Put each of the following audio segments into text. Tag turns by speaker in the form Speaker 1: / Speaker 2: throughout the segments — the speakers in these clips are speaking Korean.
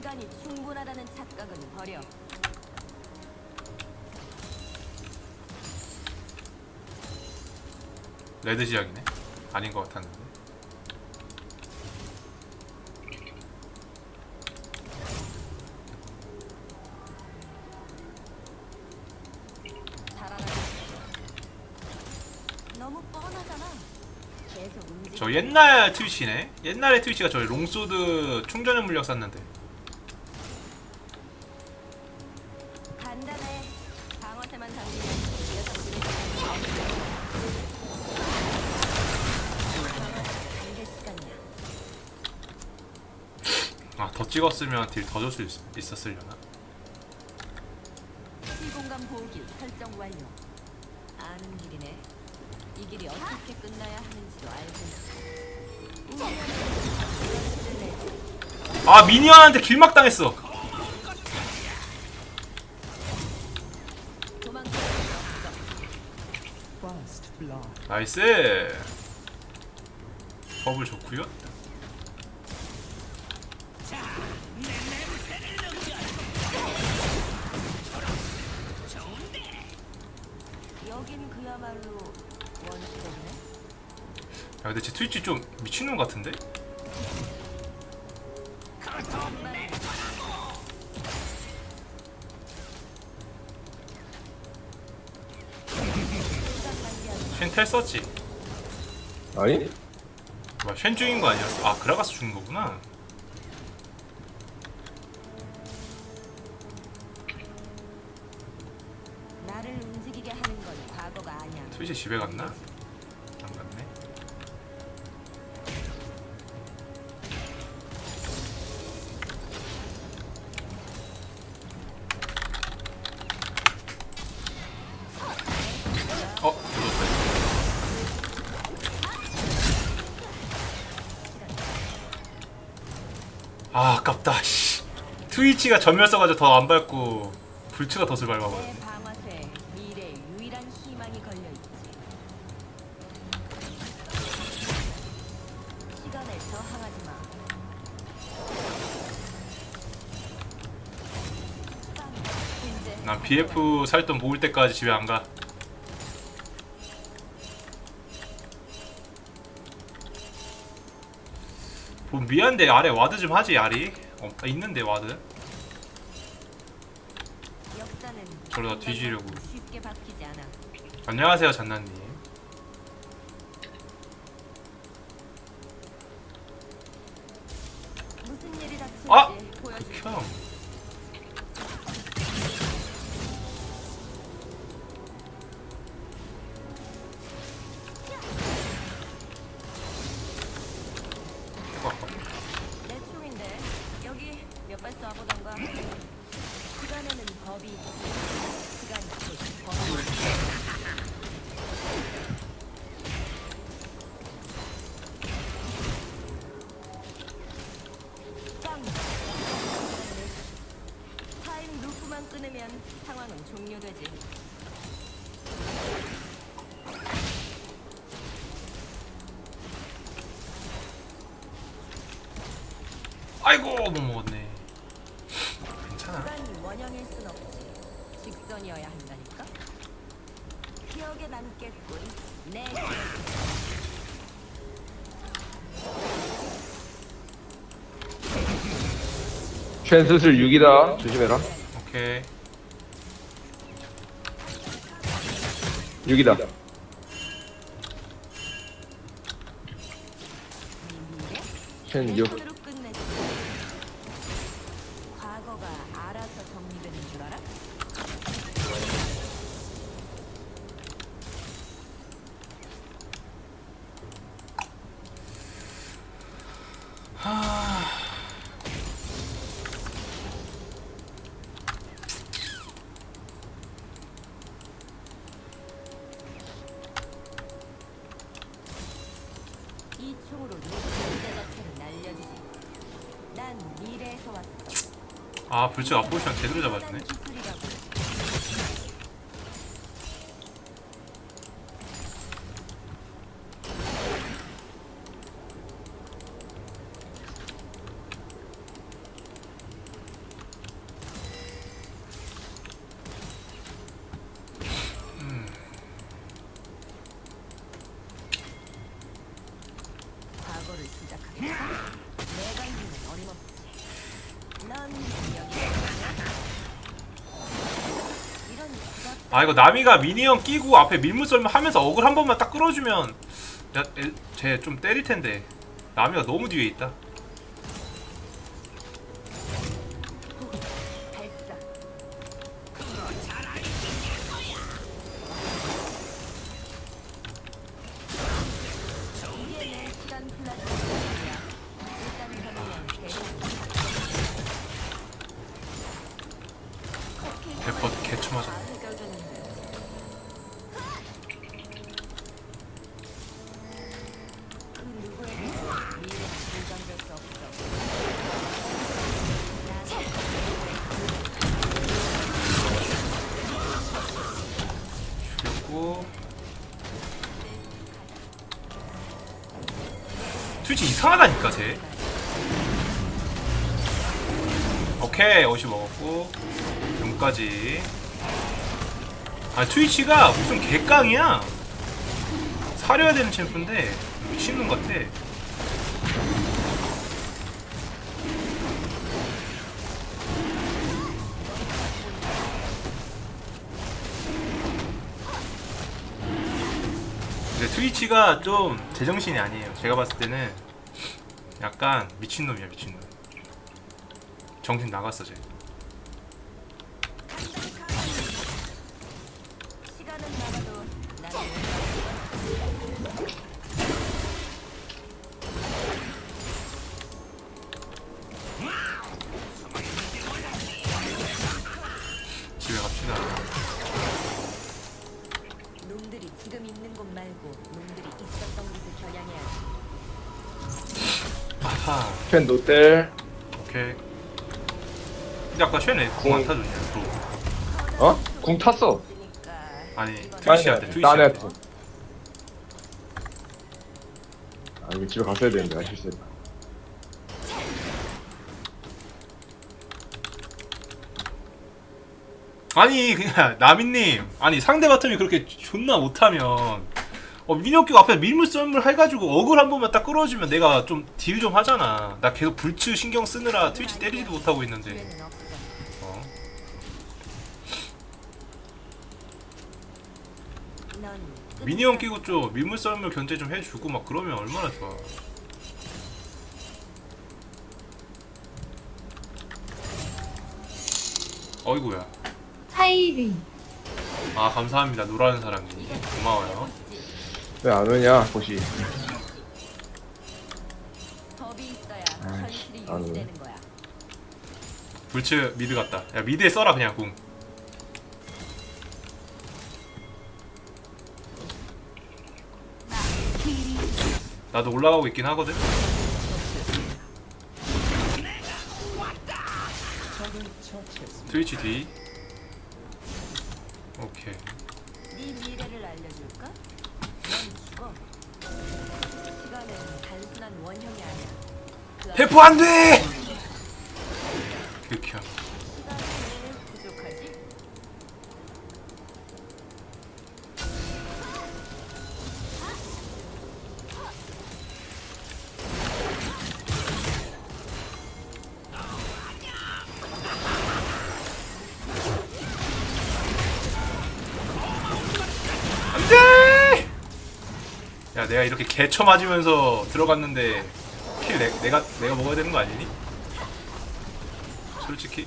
Speaker 1: 시간이 충분하다는 착각은 버려.
Speaker 2: 레드 지역이네. 아닌 것 같았는데.
Speaker 1: 너무 뻔하잖아. 계속 움직.
Speaker 2: 저 옛날 트위치네. 옛날에 트위치가 저 롱소드 충전용 물약 샀는데. 아, 더 찍었으면 딜 더 줄 수 있었으려나?
Speaker 1: 시공간 보호기 설정 완료. 아는 길이네. 이 길이 어떻게 끝나야 하는지도 알고. 있어.
Speaker 2: 아, 미니언한테 길막 당했어.
Speaker 1: 도망쳐.
Speaker 2: 나이스. 버블 좋구요. 근데 제 트위치 좀 미친놈 같은데? 쉔텔 썼지?
Speaker 3: 아니?
Speaker 2: 뭐야, 쉔 중인 거 아니었어? 아, 그라가스 주는 거구나.
Speaker 1: 나를 움직이게 하는 건 과거가 아니야.
Speaker 2: 트위치 집에 갔나? 아, 아깝다. 씨. 트위치가 전멸 써가지고 더 안 밟고 불츠가 덫을 밟아버렸네.
Speaker 1: 내 방아쇠 미래의 유일한 희망이 걸려 있지. 시간을 저항하지 마. 빵. 이제
Speaker 2: 난 BF 살돈 모을 때까지 집에 안 가. 미안데 아래 와드 좀 하지 야리. 어, 아, 있는데 와드. 저러다 뒤지려고. 안녕하세요 잔나님.
Speaker 1: 되지.
Speaker 2: 아이고 못 먹었네. 괜찮아.
Speaker 1: 원형일 순 없지. 직선이어야 한다니까. 기억에 남겠군. 내 기억.
Speaker 3: 쉔 슬슬 6이다. 조심해라.
Speaker 2: 오케이.
Speaker 3: 6이다.
Speaker 1: 쉔내
Speaker 3: 6.
Speaker 1: 손으로 끝내지. 과거가 알아서 정리되는 줄 알아? 이 총으로 네 존재 자체를 날려주지. 난 미래에서 왔어.
Speaker 2: 아 불치 앞포지션 제대로 잡아주네. 아 이거 나미가 미니언 끼고 앞에 밀물 썰면 하면서 어글 한 번만 딱 끌어주면 야쟤좀 때릴 텐데. 나미가 너무 뒤에 있다 이상하다니까 쟤. 오케이 어시 먹었고. 용까지. 아 트위치가 무슨 개깡이야? 사려야 되는 챔프인데 미친놈 같아. 근데 트위치가 좀 제정신이 아니에요. 제가 봤을 때는 약간 미친놈이야, 미친놈. 정신 나갔어, 쟤. 아하,
Speaker 3: 쉔 노텔.
Speaker 2: 오케이. 근데 아까 쉐네
Speaker 3: 궁.
Speaker 2: 궁안 타줬냐, 또.
Speaker 3: 어? 궁 탔어.
Speaker 2: 아니, 트위치한테,
Speaker 3: 딴
Speaker 2: 트위치한테.
Speaker 3: 애한테. 아 이거 집에 갔어야 되는데 아 실수했다.
Speaker 2: 아니, 그냥, 나미님. 아니, 상대 바텀이 그렇게 존나 못하면. 어, 민혁기가 앞에 밀물 썰물 해가지고 어글 한 번만 딱 끌어주면 내가 좀 딜 좀 하잖아. 나 계속 불츠 신경 쓰느라 트위치 때리지도 못하고 있는데.
Speaker 1: 어. 넌
Speaker 2: 미니언 끼고 좀 밀물 썰물 견제 좀 해주고 막 그러면 얼마나 좋아. 어이구야.
Speaker 4: 하이리
Speaker 2: 아 감사합니다. 노라는 사람이 고마워요.
Speaker 3: 왜 안 오냐 보시.
Speaker 1: 법이 있어야
Speaker 3: 아이씨,
Speaker 1: 현실이
Speaker 3: 안 오네.
Speaker 1: 유지되는 거야.
Speaker 2: 불츠 미드 같다. 야 미드에 써라 그냥 궁. 나도 올라가고 있긴 하거든. 트위치 뒤.
Speaker 1: 그
Speaker 2: 대포 안 돼. 극혐.
Speaker 1: 부족하지?
Speaker 2: 안돼! 야 내가 이렇게 개쳐 맞으면서 들어갔는데 킬 내, 내가 내가 먹어야 되는 거 아니니? 솔직히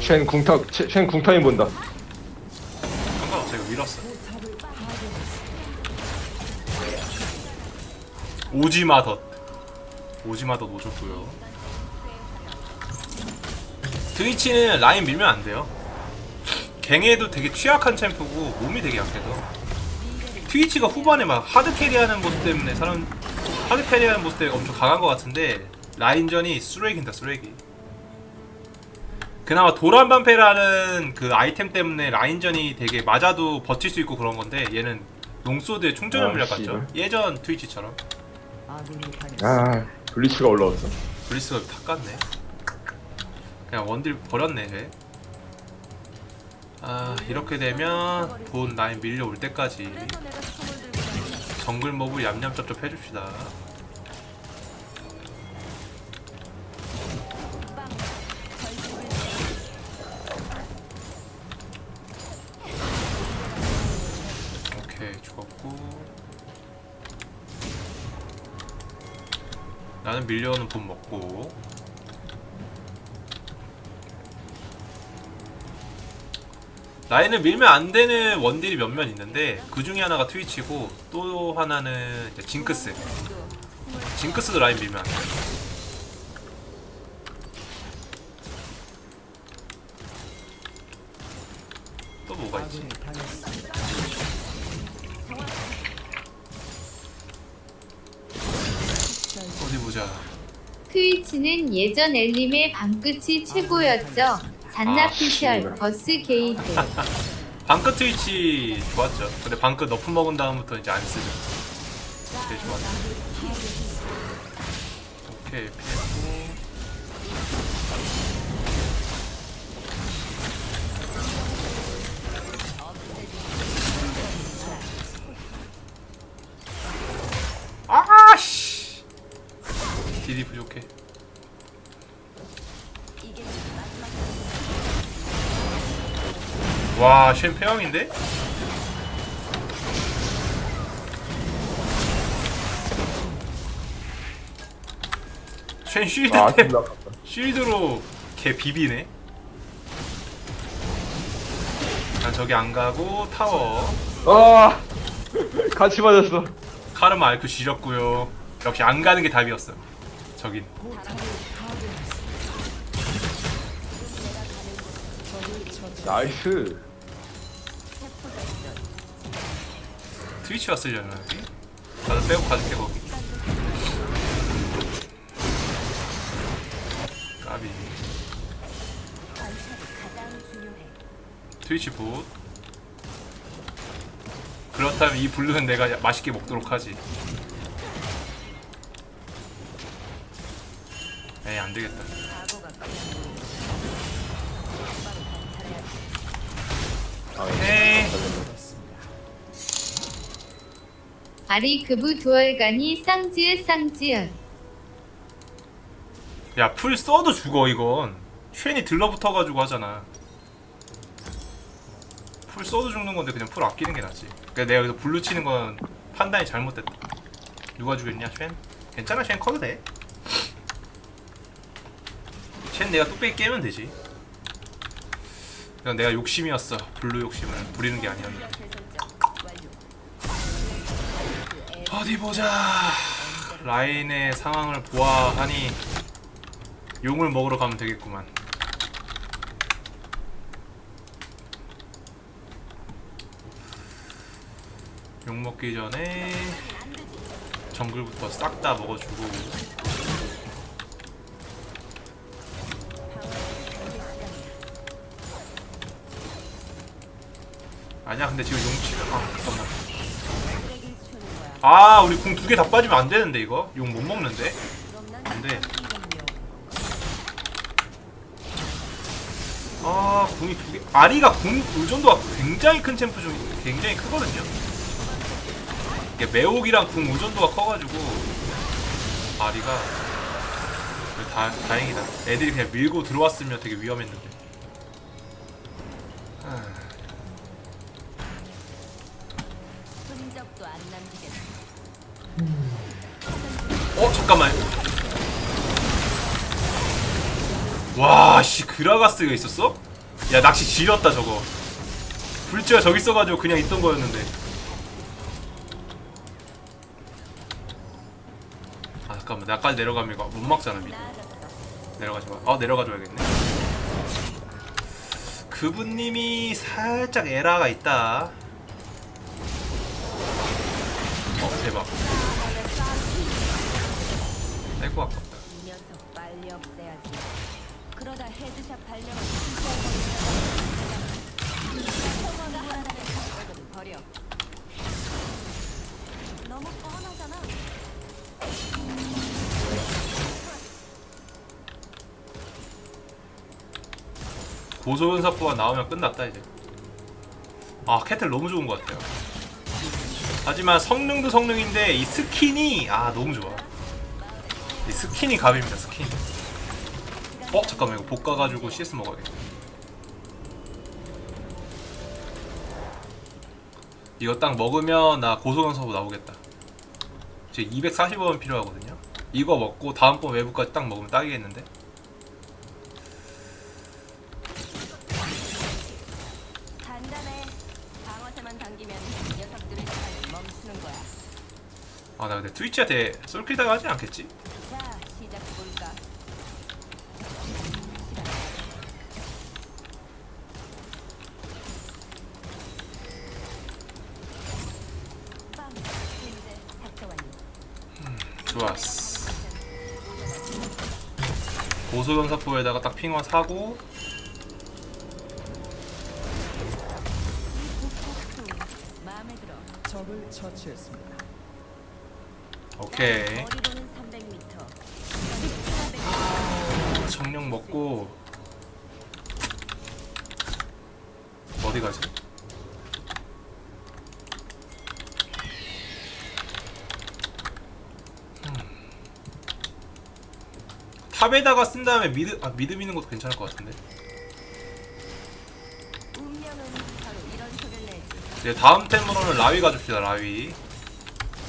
Speaker 3: 쉔 궁타 쉔 궁타임 본다.
Speaker 2: 상관없어 이거 밀었어. 오지마 덧 오지마 덧 오셨고요. 트위치는 라인 밀면 안 돼요. 갱에도 되게 취약한 챔프고 몸이 되게 약해서 트위치가 후반에 막 하드 캐리하는 모습 때문에 사람 하드 캐리하는 모습 때문에 엄청 강한 것 같은데 라인전이 쓰레기인다 쓰레기. 그나마 도란반패라는 그 아이템 때문에 라인전이 되게 맞아도 버틸 수 있고 그런 건데 얘는 농소드에 충전을
Speaker 3: 아,
Speaker 2: 물약 같죠?
Speaker 3: 씨발.
Speaker 2: 예전 트위치처럼.
Speaker 1: 아
Speaker 3: 블리츠가 올라왔어.
Speaker 2: 블리스가 다 깠네 그냥 원딜 버렸네 쟤. 아 이렇게 되면 본 라인 밀려올 때까지 정글 몹을 얌얌쩝쩝 해줍시다. 오케이 죽었고 나는 밀려오는 돈 먹고 라인을 밀면 안 되는 원딜이 몇몇 있는데 그 중에 하나가 트위치고 또 하나는 이제 징크스 징크스도 라인 밀면 안 돼. 또 뭐가 있지? 어디 보자.
Speaker 4: 트위치는 예전 엘림의 방끝이 최고였죠. 잔나피셜,
Speaker 3: 아,
Speaker 4: 버스 게이트.
Speaker 2: 방크 트위치 좋았죠. 근데 방크 너프 먹은 다음부터 이제 안 쓰죠. 되게 좋았죠. 오케이 피했고. 아씨. 딜이 부족해. 와, 쉔 패왕인데? 쉔 쉴드
Speaker 3: 아,
Speaker 2: 템
Speaker 3: 아깝다.
Speaker 2: 쉴드로 걔 비비네. 난 저기 안 가고 타워.
Speaker 3: 아! 같이 맞았어.
Speaker 2: 카르마 알크 지렸고요. 역시 안 가는 게 답이었어. 저긴.
Speaker 3: 나이스.
Speaker 2: 트위치 왔으려나 여기? 빼고 가줄게 거기. 까비. 트위치 봇. 그렇다면 이 블루는 내가 맛있게 먹도록 하지. 에이 안 되겠다.
Speaker 3: 아,
Speaker 2: 에이.
Speaker 4: 아리크브 두얼간이 쌍지읒 쌍지읒.
Speaker 2: 야풀 써도 죽어 이건. 쉔이 들러붙어가지고 하잖아. 풀 써도 죽는 건데 그냥 풀 아끼는 게 낫지. 그러니까 내가 여기서 블루 치는 건 판단이 잘못됐다. 누가 죽였냐 쉔? 괜찮아 쉔 커도 돼. 쉔 내가 뚝배기 깨면 되지. 그냥 내가 욕심이었어. 블루 욕심을 부리는 게 아니었네. 어디 보자. 라인의 상황을 보아하니 용을 먹으러 가면 되겠구만. 용 먹기 전에 정글부터 싹 다 먹어주고 아니야 근데 지금 용 치면 아 잠깐만. 아 우리 궁 두 개 다 빠지면 안 되는데 이거 용 못 먹는데
Speaker 1: 그럼
Speaker 2: 난안 돼.
Speaker 1: 이건요.
Speaker 2: 아 궁이 두개 아리가 궁 의존도가 굉장히 큰 챔프 중 굉장히 크거든요 이게 매혹이랑 궁 의존도가 커가지고 아리가 다, 다행이다 애들이 그냥 밀고 들어왔으면 되게 위험했는데 와씨 그라가스가 있었어? 야 낚시 지렸다 저거 불지가 저기 있어가지고 그냥 있던 거였는데 아 잠깐만 나까지 내려가면 이거 못 막잖아
Speaker 1: 나아졌어.
Speaker 2: 내려가지 마. 어 내려가줘야겠네. 그분님이 살짝 에라가 있다. 어 대박. 아이고 아깝다.
Speaker 1: 너무 뻔하잖아.
Speaker 2: 고소연사포가 나오면 끝났다 이제. 아 캐틀 너무 좋은 것 같아요. 하지만 성능도 성능인데 이 스킨이 아 너무 좋아. 이 스킨이 갑입니다 스킨. 어 잠깐만 이거 볶아가지고 CS 먹어야겠다. 이거 딱 먹으면 나 고소경서부 나오겠다. 지금 240원 필요하거든요. 이거 먹고 다음 번 외부까지 딱 먹으면 딱이겠는데?
Speaker 1: 간단해. 방어쇠만 당기면 녀석들의 시간이 멈추는 거야.
Speaker 2: 아나 근데 트위치한테 솔킬 당 하지 않겠지? 좋았어. 고소경사포에다가 딱 핑화 사고.
Speaker 5: 적을 처치했습니다.
Speaker 2: 오케이
Speaker 1: 300m.
Speaker 2: 청룡 먹고 어디 가지? 음. 탑에다가 쓴 다음에 미드 아 미드 미는 것도 괜찮을 것 같은데. 이제 다음 템으로는 라위 가줍시다 라위.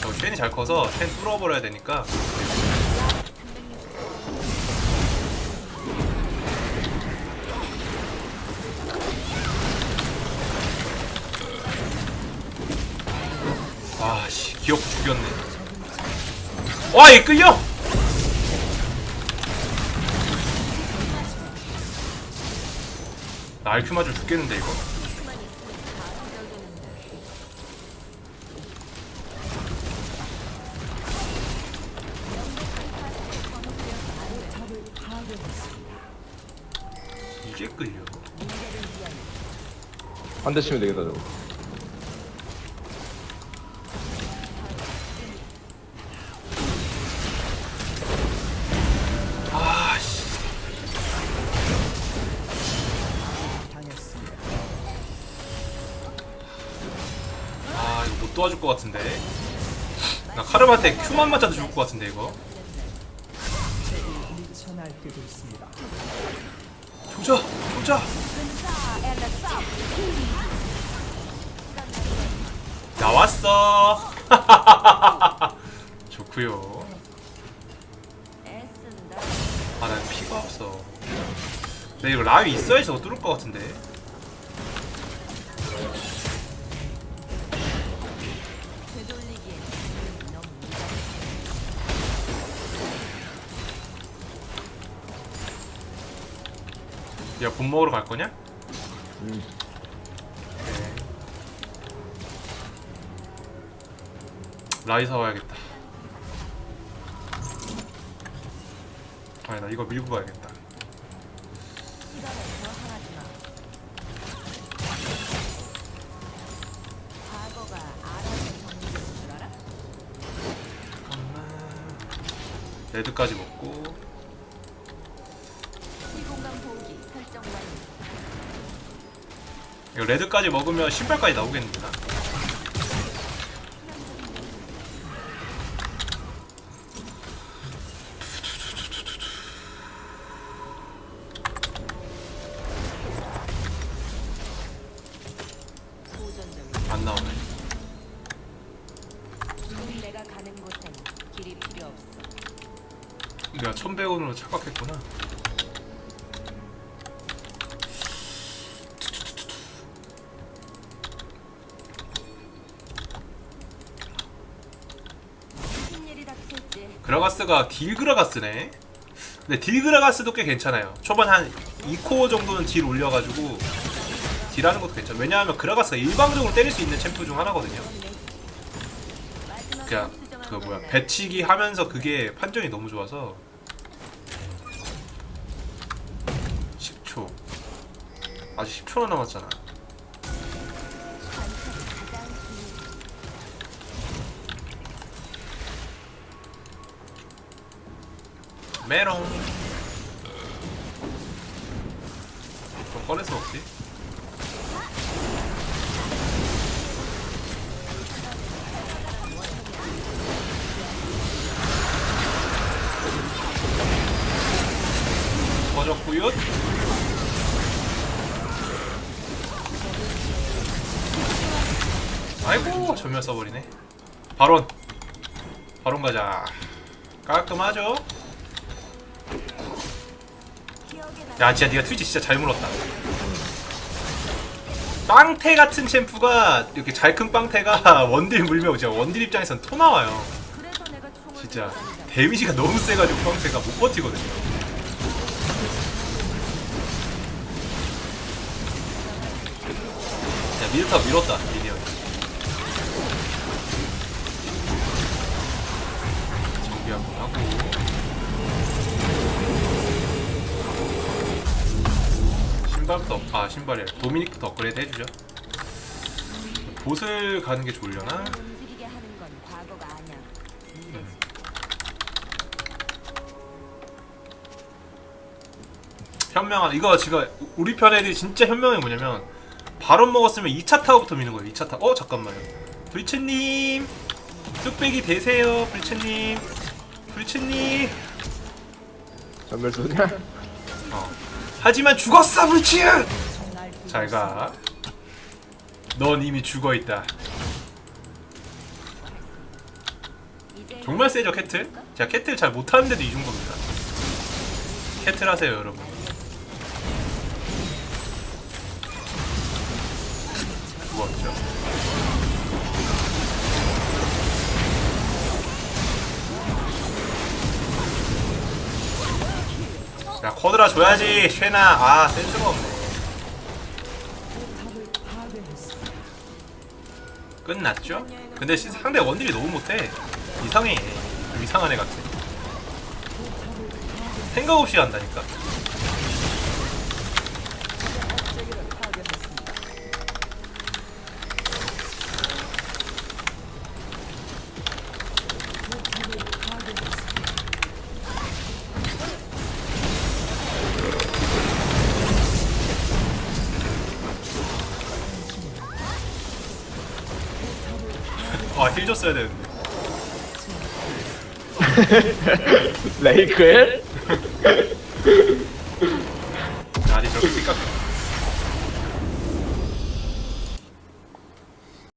Speaker 2: 저 쉔이 잘 커서 쉔 뚫어버려야 되니까
Speaker 1: 360.
Speaker 2: 아씨 기억 죽였네. 와이 끌려! RQ 맞으면 죽겠는데 이거. 이게 끌려.
Speaker 1: 한
Speaker 3: 대 치면 되겠다 저거
Speaker 2: 나 카르마한테 Q만 맞아도 죽을 것 같은데 이거. 조져, 조져. 나왔어. 좋구요.
Speaker 1: 애쓴다.
Speaker 2: 아, 난 피가 없어. 근데 이거 라위 있어야지 더 뚫을 것 같은데. 야, 밥 먹으러 갈 거냐?
Speaker 3: 음.
Speaker 2: 오케이. 라이 사와야겠다. 아니, 나 이거 밀고 가야겠다. 레드까지 먹고. 이거 레드까지 먹으면 신발까지 나오겠는데, 나? 그라가스가 딜그라가스네. 근데 딜그라가스도 꽤 괜찮아요. 초반 한 2코어 정도는 딜 올려가지고 딜하는 것도 괜찮아. 왜냐하면 그라가스가 일방적으로 때릴 수 있는 챔프 중 하나거든요. 그냥 그 뭐야. 배치기 하면서 그게 판정이 너무 좋아서 10초 아직 10초나 남았잖아. 메롱. 좀 꺼낼 수 없지. 버졌구요 아이고 전멸 써버리네. 바론 바론 가자. 깔끔하죠? 야 진짜 네가 트위치 진짜 잘 물었다. 빵태 같은 챔프가 이렇게 잘 큰 빵태가 원딜 물면 진짜 원딜 입장에선 토 나와요. 진짜 데미지가 너무 세가지고 빵태가 못 버티거든요. 야 미드탑 밀었다 미니언. 정비 한번 하고 신발부터 아 신발이래 도미닉부터 업그레이드 해주죠 보슬 가는 게 좋으려나?
Speaker 1: 움직이게 하는 건 과거가 아니야.
Speaker 2: 현명한 이거 지금 우리 편 애들이 진짜 현명한 게 뭐냐면 바론 먹었으면 2차 타워부터 미는 거예요 2차 타워 어 잠깐만요 불츠님 뚝배기 되세요 불츠님 불츠님
Speaker 3: 전멸 쏘냐?
Speaker 2: 어. 하지만 죽었어 불츠! 잘가. 넌 이미 죽어있다. 정말 세죠 캐틀? 제가 캐틀 잘 못하는데도 이 정도입니다. 캐틀 하세요 여러분. 죽었죠 야 쿼드라 줘야지 쉐나. 아 센스가 없네. 끝났죠? 근데 시- 상대 원딜이 너무 못해. 이상해. 좀 이상한 애 같아. 생각 없이 한다니까 되는데
Speaker 3: 레이크엘?